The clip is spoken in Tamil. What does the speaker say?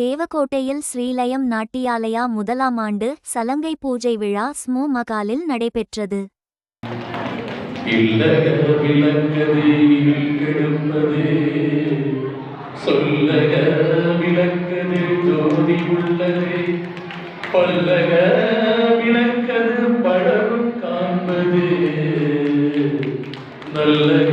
தேவக்கோட்டையில் ஸ்ரீலயம் நாட்டியாலயா முதலாம் ஆண்டு சலங்கை பூஜை விழா ஸ்மூ மகாலில் நடைபெற்றது. பல்லக விளக்கது படவும் காண்பது. நல்லக